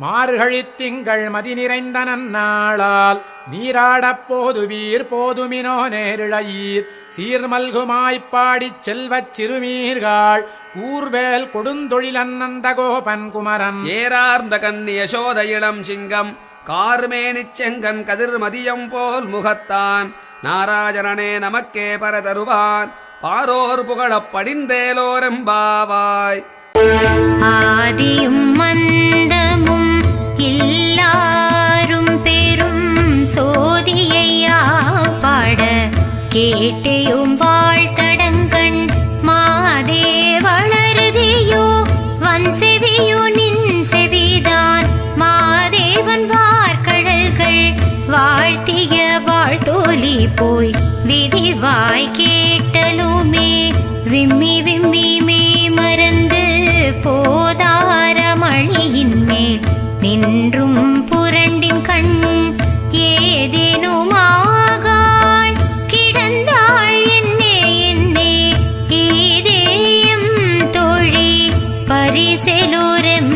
மார்கழித் திங்கள் மதி நிறைந்த நன்னாளால் நீராடப் போதுவீர் போதுமினோ நேரிழையீர். சீர்மல்குமாய்ப் பாடிச் செல்வச் சிறுமீர்கள் கூர்வேல் கொடுந்தொழிலன்னந்த கோபன் குமரன். ஏறார்ந்த கண்ணி யசோத இளம் சிங்கம் கார்மேனிச் செங்கன் கதிர் மதியம் போல் முகத்தான். நாராஜனனே நமக்கே பர தருவான் பாரோர் புகழப் படிந்தேலோரெம்பாவாய் ஆதியும் கேட்டையும் வாழ்த்தடங்கண். மாதே வளருதியோ வன் செவியோ நின் செவிதான் மாதேவன் வார்கடல்கள் வாழ்த்திய வாழ்த்தோலி போய் விதிவாய் கேட்டலுமே. விம்மி விம்மி மே மறந்து போதாரமணியின் மேல் நின்றும் புரண்டின் கண் தோழி பரிசெலோரெம்